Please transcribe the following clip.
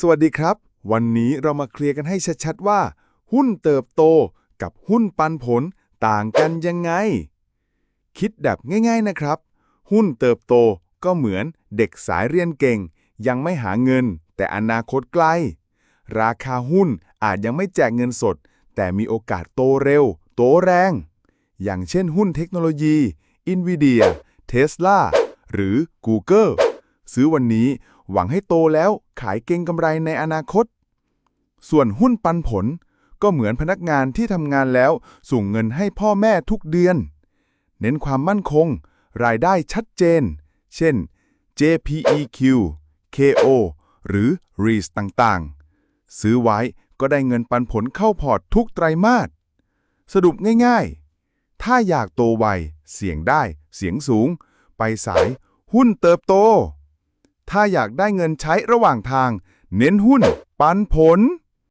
สวัสดีครับ วันนี้เรามาเคลียร์กันให้ชัดๆว่า หุ้นเติบโตกับหุ้นปันผลต่างกันยังไง คิดแบบง่าย ๆนะครับ หุ้นเติบโตก็เหมือนเด็กสายเรียนเก่ง ยังไม่หาเงิน แต่อนาคตไกล ราคาหุ้นอาจยังไม่แจกเงินสด แต่มีโอกาสโตเร็ว โตแรง อย่างเช่นหุ้นเทคโนโลยี Nvidia Tesla หรือ Google ซื้อวันนี้ หวังให้โตแล้วขายเก็งกำไรในอนาคต ส่วนหุ้นปันผลก็เหมือนพนักงานที่ทำงานแล้วส่งเงินให้พ่อแม่ทุกเดือน เน้นความมั่นคง รายได้ชัดเจน เช่น JPEQ KO หรือ REITs ต่างๆ ซื้อไว้ก็ได้เงินปันผลเข้าพอร์ตทุกไตรมาสสรุปง่ายๆ ถ้าอยากโตไว เสี่ยงได้ เสียงสูง ไปสายหุ้นเติบโต ถ้าอยากได้เงินใช้ระหว่างทาง เน้นหุ้น ปันผล